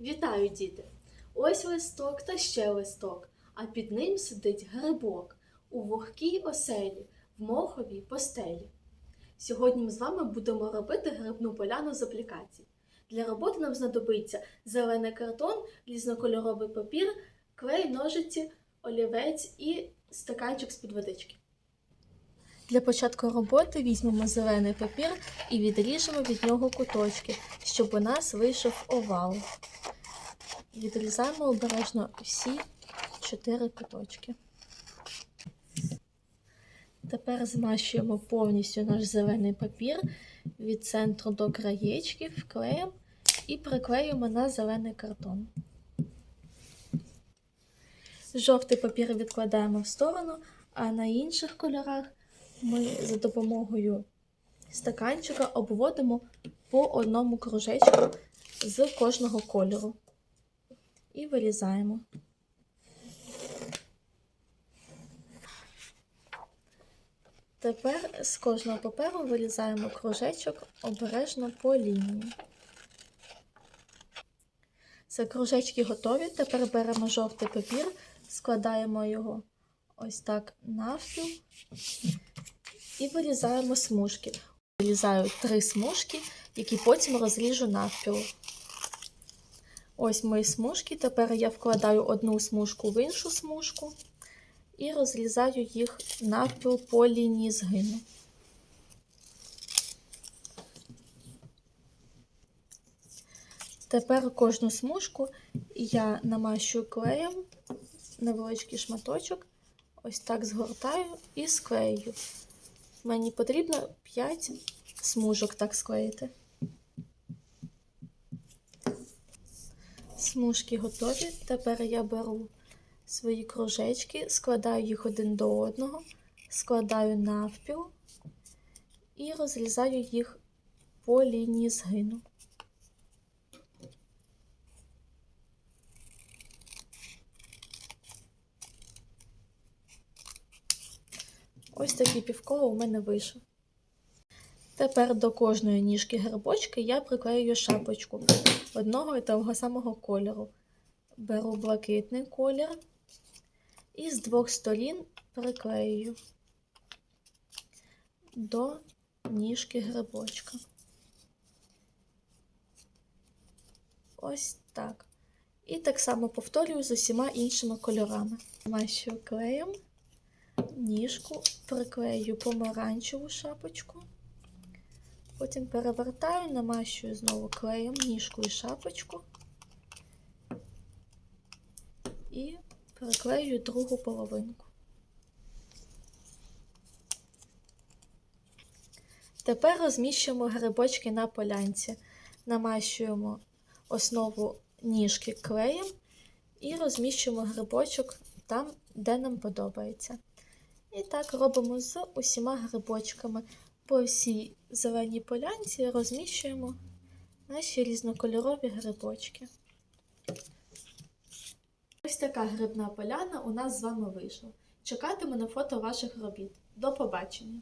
Вітаю, діти! Ось листок та ще листок, а під ним сидить грибок у вогкій оселі, в моховій постелі. Сьогодні ми з вами будемо робити грибну поляну з аплікацій. Для роботи нам знадобиться зелений картон, різнокольоровий папір, клей, ножиці, олівець і стаканчик з-під водички. Для початку роботи візьмемо зелений папір і відріжемо від нього куточки, щоб у нас вийшов овал. Відрізаємо обережно всі чотири куточки. Тепер змащуємо повністю наш зелений папір від центру до краєчки, вклеїмо і приклеїмо на зелений картон. Жовтий папір відкладаємо в сторону, а на інших кольорах ми за допомогою стаканчика обводимо по одному кружечку з кожного кольору і вирізаємо. Тепер з кожного паперу вирізаємо кружечок обережно по лінії. Все, кружечки готові. Тепер беремо жовтий папір, складаємо його ось так навпіл і вирізаємо смужки. Вирізаю три смужки, які потім розріжу навпіл. Ось мої смужки. Тепер я вкладаю одну смужку в іншу смужку і розрізаю їх навпіл по лінії згину. Тепер кожну смужку я намащую клеєм невеличкий шматочок, ось так згортаю і склею. Мені потрібно 5 смужок так склеїти. Смужки готові. Тепер я беру свої кружечки, складаю їх один до одного, складаю навпіл і розрізаю їх по лінії згину. Ось такий півколо у мене вийшов. Тепер до кожної ніжки грибочки я приклею шапочку одного і того самого кольору. Беру блакитний колір і з двох сторін приклею до ніжки грибочка. Ось так. І так само повторюю з усіма іншими кольорами. Мащую клеєм, ніжку, приклею помаранчеву шапочку. Потім перевертаю, намащую знову клеєм ніжку і шапочку і приклею другу половинку. Тепер розміщуємо грибочки на полянці, намащуємо основу ніжки клеєм і розміщуємо грибочок там, де нам подобається. І так робимо з усіма грибочками. По всій зеленій полянці розміщуємо наші різнокольорові грибочки. Ось така грибна поляна у нас з вами вийшла. Чекатиму на фото ваших робіт. До побачення!